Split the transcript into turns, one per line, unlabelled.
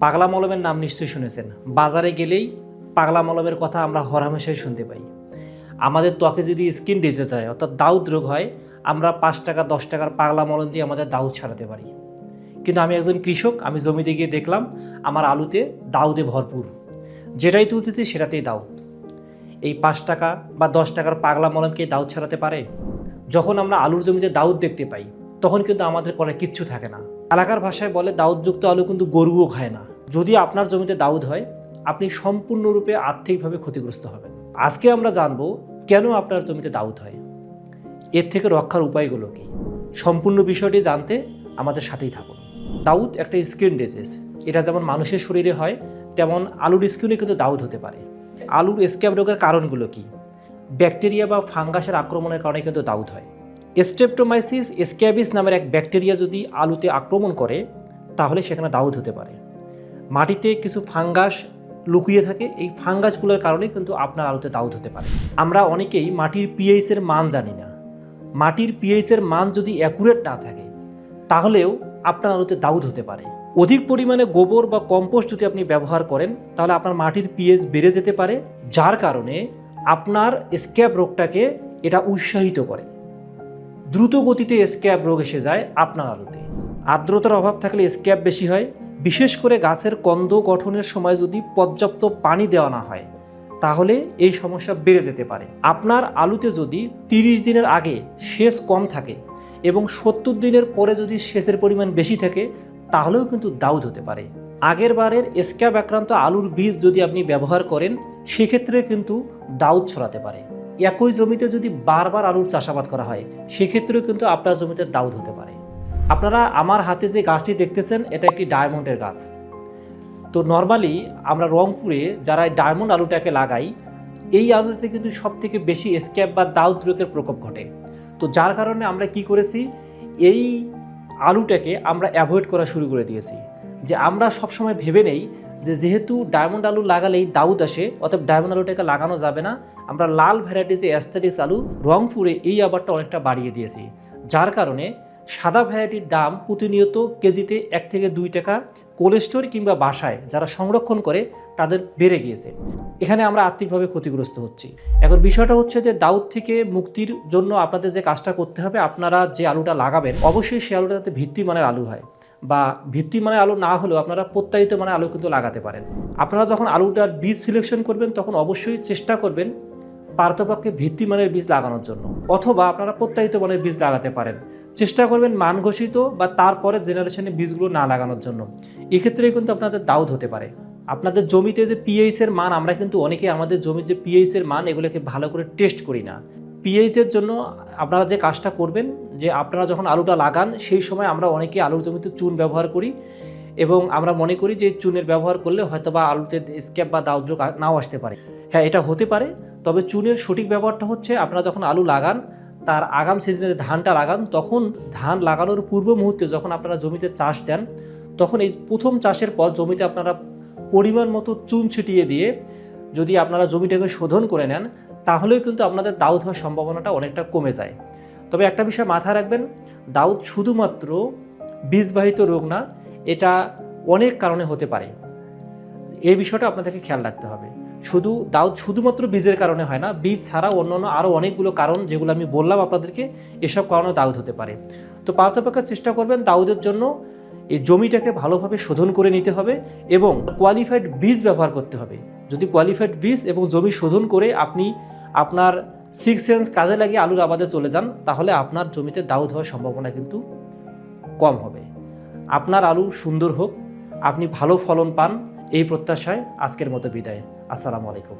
পাগলা মলমের নাম নিশ্চয়ই শুনেছেন। বাজারে গেলেই পাগলা মলমের কথা আমরা হরহামেশাই শুনতে পাই। আমাদের ত্বকে যদি স্কিন ডিজিজ হয়, অর্থাৎ দাউদ রোগ হয়, আমরা পাঁচ টাকা, দশ টাকার পাগলা মলম দিয়ে আমাদের দাউদ ছাড়াতে পারি। কিন্তু আমি একজন কৃষক, আমি জমিতে গিয়ে দেখলাম, আমার আলুতে দাউদে ভরপুর। যেটাই তুলতেছি সেটাতেই দাউদ। এই পাঁচ টাকা বা দশ টাকার পাগলা মলমকে দাউদ ছাড়াতে পারে? যখন আমরা আলুর জমিতে দাউদ দেখতে পাই, তখন কিন্তু আমাদের করে কিচ্ছু থাকে না। এলাকার ভাষায় বলে, দাউদযুক্ত আলু কিন্তু গরুও খায় না। যদি আপনার জমিতে দাউদ হয়, আপনি সম্পূর্ণরূপে আর্থিকভাবে ক্ষতিগ্রস্ত হবেন। আজকে আমরা জানব কেন আপনার জমিতে দাউদ হয়। এর থেকে রক্ষার উপায়গুলো কি? সম্পূর্ণ বিষয়টি জানতে আমাদের সাথেই থাকুন। দাউদ একটা স্কিন ডিজিজ এটা যেমন মানুষের শরীরে হয়, তেমন আলুর স্কিনে কিন্তু দাউদ হতে পারে। আলুর স্ক্যাব রোগের কারণগুলো কি? ব্যাকটেরিয়া বা ফাঙ্গাসের আক্রমণের কারণে কিন্তু দাউদ হয়। স্টেপটোমাইসিস স্ক্যাবিস নামের এক ব্যাকটেরিয়া যদি আলুতে আক্রমণ করে, তাহলে সেখানে দাউদ হতে পারে। মাটিতে কিছু ফাঙ্গাস লুকিয়ে থাকে, এই ফাঙ্গাসগুলোর কারণে কিন্তু আপনার আলুতে দাউদ হতে পারে। আমরা অনেকেই মাটির পিএইচের মান জানি না। মাটির পিএইচের মান যদি অ্যাকুরেট না থাকে, তাহলেও আপনার আলুতে দাউদ হতে পারে। অধিক পরিমাণে গোবর বা কম্পোস্ট যদি আপনি ব্যবহার করেন, তাহলে আপনার মাটির পিএইচ বেড়ে যেতে পারে, যার কারণে আপনার স্ক্যাব রোগটাকে এটা উৎসাহিত করে। দ্রুত গতিতে স্ক্যাব রোগ এসে যায় আপনার আলুতে। আর্দ্রতার অভাব থাকলে স্ক্যাব বেশি হয় বিশেষ করে গাছের কন্দ গঠনের সময় যদি পর্যাপ্ত পানি দেওয়া না হয়, তাহলে এই সমস্যা বেড়ে যেতে পারে। আপনার আলুতে যদি তিরিশ দিনের আগে সেচ কম থাকে এবং সত্তর দিনের পরে যদি সেচের পরিমাণ বেশি থাকে, তাহলেও কিন্তু দাউদ হতে পারে। আগের বারের স্ক্যাব আক্রান্ত আলুর বীজ যদি আপনি ব্যবহার করেন, সেক্ষেত্রে কিন্তু দাউদ ছড়াতে পারে। একই জমিতে যদি বারবার আলুর চাষাবাদ করা হয়, সেক্ষেত্রেও কিন্তু আপনার জমিতে দাউদ হতে পারে। আপনারা আমার হাতে যে গাছটি দেখতেছেন, এটা একটি ডায়মন্ডের গাছ। তো নর্মালি আমরা রংপুরে যারা ডায়মন্ড আলুটাকে লাগাই, এই আলুতে কিন্তু সব থেকে বেশি স্ক্যাব বা দাউদ রোগের প্রকোপ ঘটে। তো যার কারণে আমরা কি করেছি, এই আলুটাকে আমরা অ্যাভয়েড করা শুরু করে দিয়েছি। যে আমরা সবসময় ভেবে নেই যে যেহেতু ডায়মন্ড আলু লাগালেই দাউদ আসে, অতএব ডায়মন্ড আলুটাকে লাগানো যাবে না। আমরা লাল ভ্যারাইটি যে অ্যাস্টাডিস আলু রংপুরে এই আবারটা অনেকটা বাড়িয়ে দিয়েছি। যার কারণে সাদা ভ্যারাইটির দাম প্রতিনিয়ত কেজিতে এক থেকে দুই টাকা কোল্ড স্টোর কিংবা বাসায় যারা সংরক্ষণ করে, তাদের বেড়ে গিয়েছে। এখানে আমরা আর্থিকভাবে ক্ষতিগ্রস্ত হচ্ছি। এখন বিষয়টা হচ্ছে যে দাউদ থেকে মুক্তির জন্য আপনাদের যে কাজটা করতে হবে, আপনারা যে আলুটা লাগাবেন, অবশ্যই সেই আলুটা যাতে ভিত্তি মানের আলু হয়। বা ভিত্তি মানের আলু না হলেও আপনারা প্রত্যায়িত মানের আলু কিন্তু লাগাতে পারেন। আপনারা যখন আলুটার বীজ সিলেকশন করবেন, তখন অবশ্যই চেষ্টা করবেন পার্থপক্ষে ভিত্তি মানের বীজ লাগানোর জন্য। অথবা আপনারা প্রত্যায়িত মানের বীজ লাগাতে পারেন। চেষ্টা করবেন মান ঘোষিত বা তারপরে জেনারেশনে বীজগুলো না লাগানোর জন্য। এক্ষেত্রে কিন্তু আপনাদের দাউদ হতে পারে। আপনাদের জমিতে যে পিএইচ এর মান, আমরা কিন্তু অনেকে আমাদের জমির যে পিএইচ এর মান, এগুলোকে ভালো করে টেস্ট করি না। পিএইচ এর জন্য আপনারা যে কাজটা করবেন, যে আপনারা যখন আলুটা লাগান, সেই সময় আমরা অনেকে আলুর জমিতে চুন ব্যবহার করি এবং আমরা মনে করি যে চুনের ব্যবহার করলে হয়তো বা আলুতে স্ক্যাপ বা দাউদ্র নাও আসতে পারে। হ্যাঁ এটা হতে পারে, তবে চুনের সঠিক ব্যবহারটা হচ্ছে আপনারা যখন আলু লাগান তার আগাম সিজনে যে ধানটা লাগান, তখন ধান লাগানোর পূর্ব মুহূর্তে যখন আপনারা জমিতে চাষ দেন, তখন এই প্রথম চাষের পর জমিতে আপনারা পরিমাণ মতো চুন ছিটিয়ে দিয়ে যদি আপনারা জমিটাকে শোধন করে নেন, তাহলেও কিন্তু আপনাদের দাউদ হওয়ার সম্ভাবনাটা অনেকটা কমে যায়। তবে একটা বিষয় মাথায় রাখবেন, দাউদ শুধুমাত্র বীজবাহিত রোগ না, এটা অনেক কারণে হতে পারে। এই বিষয়টা আপনাদেরকে খেয়াল রাখতে হবে। শুধু দাউদ শুধুমাত্র বীজের কারণে হয় না, বীজ ছাড়া অন্যান্য আরও অনেকগুলো কারণ যেগুলো আমি বললাম আপনাদেরকে, এসব কারণে দাউদ হতে পারে। তো পার্থপক্ষের চেষ্টা করবেন দাউদের জন্য এই জমিটাকে ভালোভাবে শোধন করে নিতে হবে এবং কোয়ালিফাইড বীজ ব্যবহার করতে হবে। যদি কোয়ালিফাইড বীজ এবং জমি শোধন করে আপনি আপনার সিক্স সেন্স কাজে লাগিয়ে আলুর আবাদে চলে যান, তাহলে আপনার জমিতে দাউদ হওয়ার সম্ভাবনা কিন্তু কম হবে। আপনার আলু সুন্দর হোক, আপনি ভালো ফলন পান, এই প্রত্যাশায় আজকের মতো বিদায়। আসসালামু আলাইকুম।